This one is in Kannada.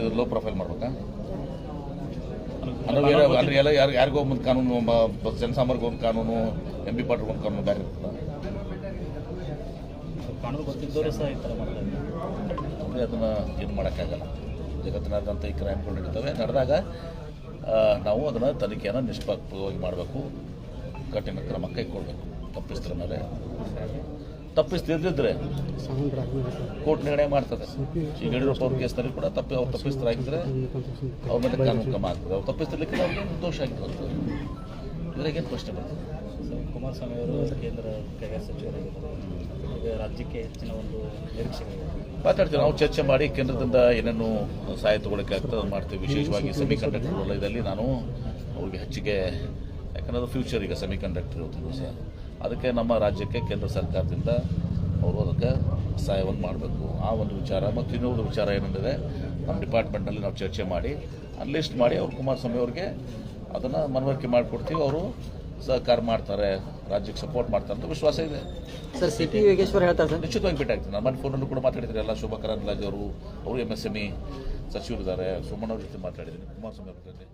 ಅಲ್ಲಿ ಲೋ ಪ್ರೊಫೈಲ್ ಮಾಡ್ಬೇಕಾ? ಅಂದ್ರೆ ಬೇರೆ ಅಂದ್ರೆ ಎಲ್ಲ ಯಾರು ಯಾರಿಗೋ ಒಂದು ಕಾನೂನು ಜನಸಾಮಾನ್ಯರಿಗೆ ಒಂದು ಕಾನೂನು ಎಂ ಬಿ ಪಾಟ್ರಿಗೆ ಒಂದು ಕಾನೂನು ಬೇರೆ ಇರ್ತದೆ ಅದನ್ನು ಏನು ಮಾಡೋಕ್ಕಾಗಲ್ಲ. ಜಗತ್ತಿನಾದ್ಯಂತ ಈ ಕ್ರೈಮ್ಗಳು ನಡೀತವೆ. ನಡೆದಾಗ ನಾವು ಅದನ್ನು ತನಿಖೆಯನ್ನು ನಿಷ್ಪಕ್ಷವಾಗಿ ಮಾಡಬೇಕು. ಕಠಿಣ ಕ್ರಮ ಕೈಗೊಳ್ಬೇಕು. ತಪ್ಪಿಸ್ತರ ಮೇಲೆ. ತಪ್ಪಿಸ್ತಿದ್ದಿದ್ರೆ ಕೋರ್ಟ್ ನಿರ್ಣಯ ಮಾಡ್ತದೆ. ಈಗ ಯಡಿಯೂರಪ್ಪ ಅವ್ರ ಕೇಸ್ನಲ್ಲಿ ಕೂಡ ತಪ್ಪಿ ಅವ್ರು ತಪ್ಪಿಸ್ತರಾಗಿದ್ದರೆ ಅವ್ರ ಮೇಲೆ ಕಾನೂನು ಕ್ರಮ ಆಗ್ತದೆ. ಅವ್ರು ತಪ್ಪಿಸ್ತಿರ್ಲಿಕ್ಕೆ ಅವ್ರಿಗೆ ದೋಷ ಆಗಿರುವಂಥದ್ದು ಇವರಿಗೆ ಏನು ಪ್ರಶ್ನೆ ಬರ್ತದೆ? ಕುಮಾರಸ್ವಾಮಿ ಅವರು ಕೇಂದ್ರ ಕೈಗಾರಿಕಾ ಸಚಿವರಾಗಿದ್ದಾರೆ. ರಾಜ್ಯಕ್ಕೆ ಹೆಚ್ಚಿನ ಒಂದು ನಿರೀಕ್ಷೆಗಳಿದೆ ಮಾತಾಡ್ತೀವಿ. ನಾವು ಚರ್ಚೆ ಮಾಡಿ ಕೇಂದ್ರದಿಂದ ಏನೇನು ಸಹಾಯ ತಗೊಳಕ್ಕೆ ಆಗ್ತದೆ ಅದು ಮಾಡ್ತೀವಿ. ವಿಶೇಷವಾಗಿ ಸೆಮಿ ಕಂಡಕ್ಟರ್ ವಲಯದಲ್ಲಿ ನಾನು ಅವ್ರಿಗೆ ಹೆಚ್ಚಿಗೆ ಯಾಕಂದ್ರೆ ಅದು ಫ್ಯೂಚರ್ ಈಗ ಸೆಮಿ ಕಂಡಕ್ಟರ್ ಅದಕ್ಕೆ ನಮ್ಮ ರಾಜ್ಯಕ್ಕೆ ಕೇಂದ್ರ ಸರ್ಕಾರದಿಂದ ಅವರು ಅದಕ್ಕೆ ಸಹಾಯವನ್ನು ಮಾಡಬೇಕು. ಆ ಒಂದು ವಿಚಾರ ಮತ್ತು ಇನ್ನೊಂದು ವಿಚಾರ ಏನಂದಿದೆ ನಮ್ಮ ಡಿಪಾರ್ಟ್ಮೆಂಟಲ್ಲಿ ನಾವು ಚರ್ಚೆ ಮಾಡಿ ಅನ್ಲಿಸ್ಟ್ ಮಾಡಿ ಅವ್ರು ಕುಮಾರಸ್ವಾಮಿ ಅವ್ರಿಗೆ ಅದನ್ನು ಮನವರಿಕೆ ಮಾಡಿಕೊಡ್ತೀವಿ. ಅವರು ಸಹಕಾರ ಮಾಡ್ತಾರೆ ರಾಜ್ಯಕ್ಕೆ ಸಪೋರ್ಟ್ ಮಾಡ್ತಾರೆ ಅಂತ ವಿಶ್ವಾಸ ಇದೆ. ಸರ್ ಸಿ ಪಿ ಯೋಗೇಶ್ವರ್ ಹೇಳ್ತಾರೆ ಸರ್. ನಿಶ್ಚಿತವಾಗಿ ಭೇಟಿ ನಾನು ಮನೆ ಫೋನಲ್ಲೂ ಕೂಡ ಮಾತಾಡಿದ್ರೆ ಎಲ್ಲ ಶೋಭಾ ಕರಂದ್ಲಾಜೆ ಅವರು ಅವರು ಎಂ ಎಸ್ ಎಂ ಇ ಸಚಿವರಿದ್ದಾರೆ. ಸೋಮಣ್ಣ ಅವ್ರ ಜೊತೆ ಮಾತಾಡಿದ್ದೀನಿ ಕುಮಾರಸ್ವಾಮಿ ಅವ್ರ ಜೊತೆ.